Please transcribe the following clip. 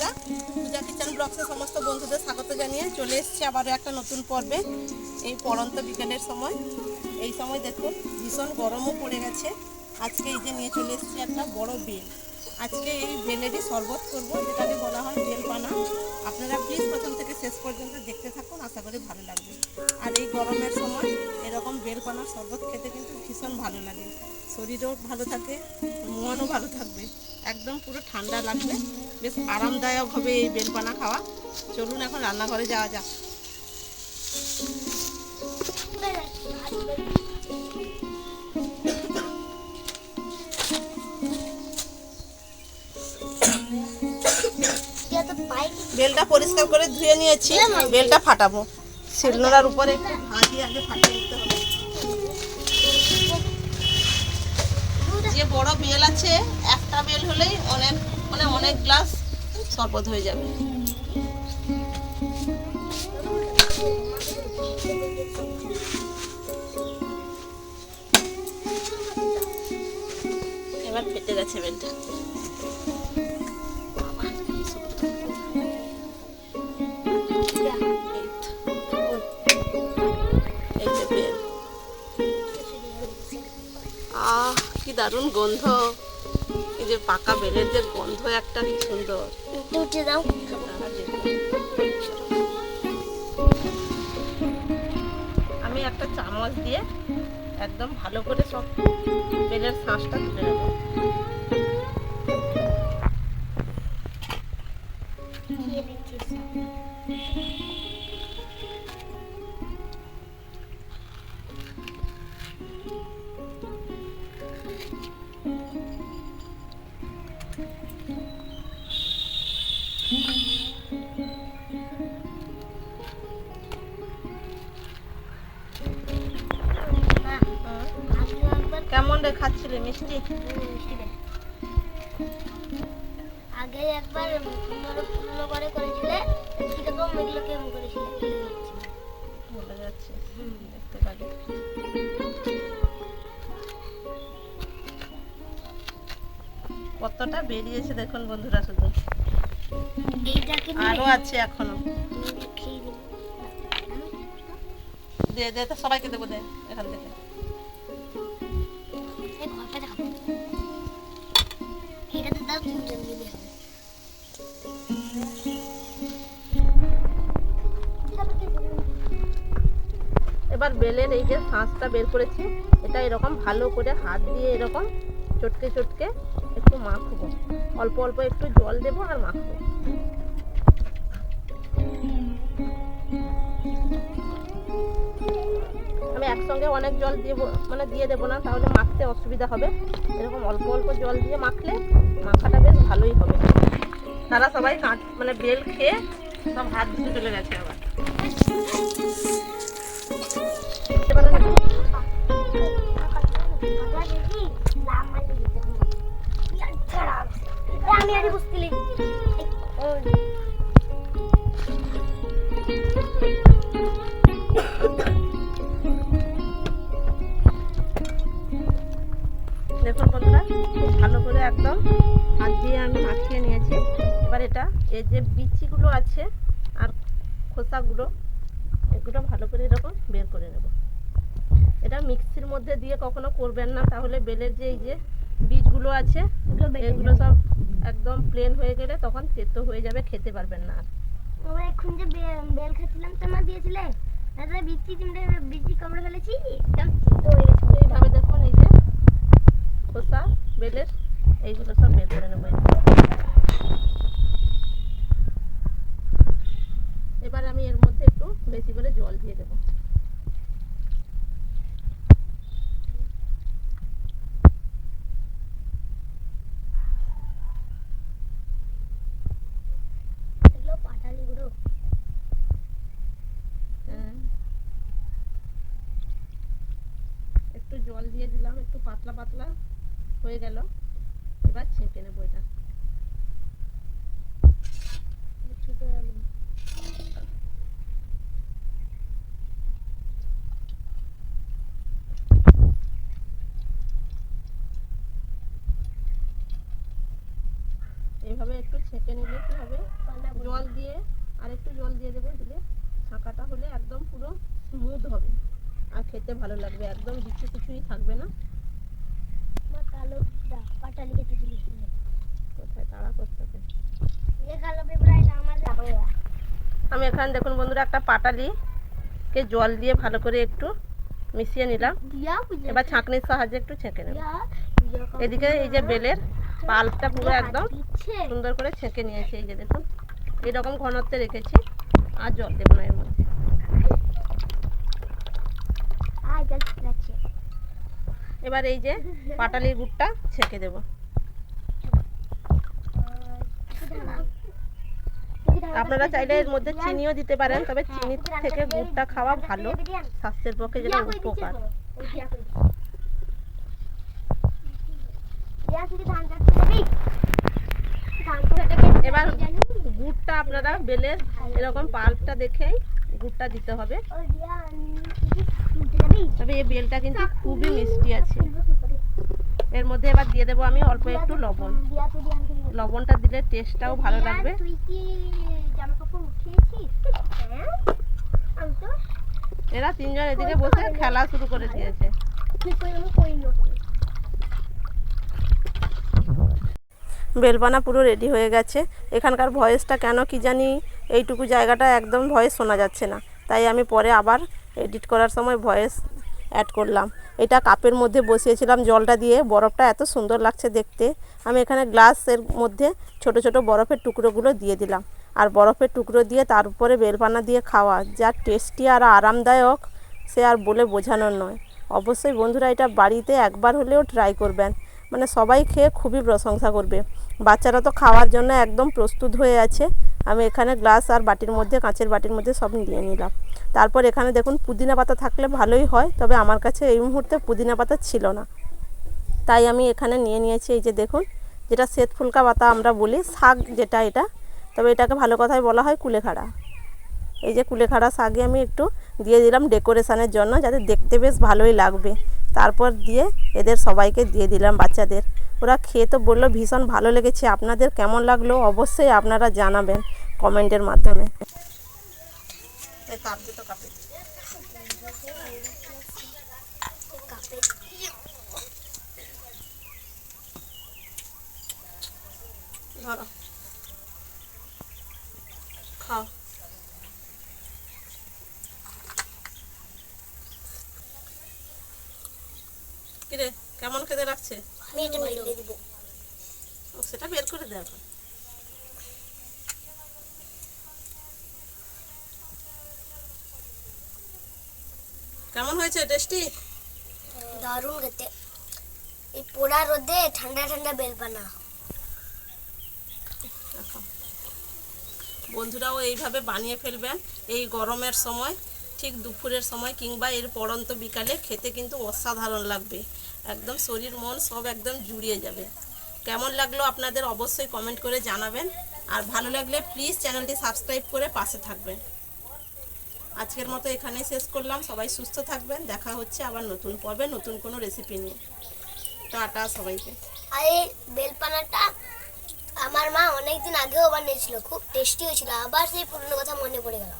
বন্ধুরা, পূজা কিচেন ব্লগসের সমস্ত বন্ধুদের স্বাগত জানিয়ে চলে এসেছি আবারও একটা নতুন পর্বে, এই পড়ন্ত বিকেলের সময়। এই সময় দেখুন, ভীষণ গরমও পড়ে গেছে। আজকে এই যে নিয়ে চলে এসেছি একটা বড় বেল। আজকে এই বেলেরই শরবত করব, যেটাকে বলা হয় বেল পানা আপনারা প্লিজ প্রথম থেকে শেষ পর্যন্ত দেখতে থাকুন, আশা করি ভালো লাগবে। আর এই গরমের সময় এরকম বেল পানার শরবত খেতে কিন্তু ভীষণ ভালো লাগে। শরীরও ভালো থাকে, মনও ভালো থাকবে। একদম পুরো ঠান্ডা লাগবে। বেশ আরামদায়ক হবে এই বেলপানা খাওয়া। চলুন এখন রান্নাঘরে যাওয়া যাক। বেলটা পরিষ্কার করে ধুয়ে নিয়েছি। বেলটা ফাটাবো। শিলনোড়ার উপরে একটু আগে ফাটিয়ে হবে। যে বড় বেল আছে হলেই অনেক মানে অনেক গ্লাস শরবত হয়ে যাবে। এবার ফেটে গেছে বেলটা। কি দারুণ গন্ধ। এই যে পাকা বেলের যে গন্ধ একটা কি সুন্দর। উঠে দাও। আমি একটা চামচ দিয়ে একদম ভালো করে সব বেলের শাঁসটা তুলে নেব। কেমন রে খাচ্ছিলি? মিষ্টি? আগে একবার ধরো করে করেছিলে কীরকম এগুলো কেমন করেছিলে বলে যাচ্ছে। দেখতে পারি। কতটা বেরিয়েছে দেখুন বন্ধুরা শুধু। আরও আছে এখনও। দে দে তো সবাইকে দেবো দে এখান থেকে। এবার বেলের এই যে শাঁসটা বের করেছি এটা এরকম ভালো করে হাত দিয়ে এরকম চটকে চটকে একটু মাখবো। অল্প অল্প একটু জল দেবো আর মাখবো। আমি একসঙ্গে অনেক জল দেবো মানে দিয়ে দেবো না, তাহলে মাখতে অসুবিধা হবে। এরকম অল্প অল্প জল দিয়ে মাখলে মাখাটা বেশ ভালোই হবে। তারা সবাই কাঁচ মানে বেল খেয়ে সব হাত ধুতে চলে গেছে আবার। আমি আগে বুঝতে দেখুন বন্ধুরা, ভালো করে একদম হাত দিয়ে আমি মাখিয়ে নিয়েছি। এবার এটা, এই যে বিচিগুলো আছে আর খোসাগুলো, এগুলো ভালো করে এরকম বের করে নেব। এটা মিক্সির মধ্যে দিয়ে কখনো করবেন না, তাহলে বেলের যে এই যে বীজগুলো আছে এগুলো সব একদম প্লেন হয়ে গেলে তখন তেতো হয়ে যাবে খেতে পারবেন না। আমরা এখন যে বেল খাচ্ছিলাম তোমার দিয়েছিলে তাতে বিচি তিনটে বিচি কামড়ে ফেলেছি একদম তিতো হয়ে গেছে। এইভাবে দেখুন এই যে খোসা বেলের এইগুলো সব বের করে নেব এবার আমি এর মধ্যে একটু বেশি করে জল দিয়ে দেবো এগুলো পাটালি গুঁড়ো হ্যাঁ। একটু জল দিয়ে দিলাম একটু পাতলা পাতলা হয়ে গেল। এবার ছেঁকে নেব এটা। ছোটো আলু এইভাবে একটু ছেঁকে নিলে কি হবে জল দিয়ে আর একটু জল দিয়ে দেবো দিলে ছাঁকাটা হলে একদম পুরো স্মুথ হবে আর লাগবে একদম বিচু কিছুই থাকবে না। কালো কেটে দিয়েছিল কোথায়? তাড়া করতে আমি এখানে দেখুন বন্ধুরা একটা পাটালি কে জল দিয়ে ভালো করে একটু মিশিয়ে নিলাম। এবার ছাঁকনির সাহায্যে একটু ছেঁকে নেব। এদিকে এই যে বেলের পাল্পটা পুরো একদম সুন্দর করে ছেঁকে নিয়েছি। এই যে দেখুন এরকম ঘনত্বে রেখেছি। আর জল দেবো না এর মধ্যে আয় জল যাচ্ছে এবার এই যে পাটালির গুড়টা ছেঁকে দেবো। আপনারা চাইলে এর মধ্যে চিনিও দিতে পারেন, তবে চিনি থেকে গুড়টা খাওয়া ভালো। স্বাস্থ্যের পক্ষে যেটা উপকার। এবার গুড়টা আপনারা বেলের এরকম পাল্পটা দেখেই গুড়টা দিতে হবে। তবে এই বেলটা কিন্তু খুবই মিষ্টি আছে। এর মধ্যে এবার দিয়ে দেবো আমি অল্প একটু লবণ। লবণটা দিলে টেস্টটাও ভালো লাগবে। হ্যাঁ? এরা তিনজন এদিকে বসে খেলা শুরু করে দিয়েছে। বেলপানা পুরো রেডি হয়ে গেছে। এখানকার ভয়েসটা কেন কি জানি এইটুকু জায়গাটা একদম ভয়েস শোনা যাচ্ছে না। তাই আমি পরে আবার এডিট করার সময় ভয়েস অ্যাড করলাম। এটা কাপের মধ্যে বসিয়েছিলাম জলটা দিয়ে, বরফটা এত সুন্দর লাগছে দেখতে। আমি এখানে গ্লাসের মধ্যে ছোট ছোট বরফের টুকরোগুলো দিয়ে দিলাম। আর বরফের টুকরো দিয়ে তার উপরে বেলপানা দিয়ে খাওয়া, যা টেস্টি আর আরামদায়ক, সে আর বলে বোঝানোর নয়। অবশ্যই বন্ধুরা এটা বাড়িতে একবার হলেও ট্রাই করবেন। মানে সবাই খেয়ে খুবই প্রশংসা করবে। বাচ্চারা তো খাওয়ার জন্য একদম প্রস্তুত হয়ে আছে। আমি এখানে গ্লাস আর বাটির মধ্যে, কাঁচের বাটির মধ্যে সব নিয়ে নিলাম। তারপর এখানে দেখুন পুদিনা পাতা থাকলে ভালোই হয়, তবে আমার কাছে এই মুহূর্তে পুদিনা পাতা ছিল না। তাই আমি এখানে নিয়ে নিয়েছি এই যে দেখুন, যেটা শ্বেত ফুলকা পাতা আমরা বলি, শাক যেটা এটা। তবে এটাকে ভালো কথায় বলা হয় কুলেখাড়া। এই যে কুলেখাড়া শাকে আমি একটু দিয়ে দিলাম ডেকোরেশনের জন্য, যাতে দেখতে বেশ ভালোই লাগবে। তারপর দিয়ে এদের সবাইকে দিয়ে দিলাম বাচ্চাদের। ওরা খেয়ে তো বলল, ভীষণ ভালো লেগেছে। আপনাদের কেমন লাগল? অবশ্যই আপনারা জানাবেন কমেন্টের মাধ্যমে। খাও। কিরে কেমন খেতে লাগছে? দিয়ে সেটা বের করে দেখ কেমন হয়েছে টেস্টি? দারুণ খেতে। এই পোড়া রোদে ঠান্ডা ঠান্ডা বেলপানা। বন্ধুরাও এইভাবে বানিয়ে ফেলবেন এই গরমের সময় ঠিক দুপুরের সময় কিংবা এর পড়ন্ত বিকালে খেতে কিন্তু অসাধারণ লাগবে। একদম শরীর, মন সব একদম জুড়িয়ে যাবে। কেমন লাগল আপনাদের অবশ্যই কমেন্ট করে জানাবেন। আর ভালো লাগলে প্লিজ চ্যানেলটি সাবস্ক্রাইব করে পাশে থাকবেন। আজকের মতো এখানেই শেষ করলাম। সবাই সুস্থ থাকবেন। দেখা হচ্ছে আবার নতুন পর্বে নতুন কোনো রেসিপি নিয়ে। টাটা সবাইকে। আর এই বেলপানাটা আমার মা অনেকদিন আগেও বানিয়েছিল। খুব টেস্টি হয়েছিল। আবার সেই পুরনো কথা মনে পড়ে গেল।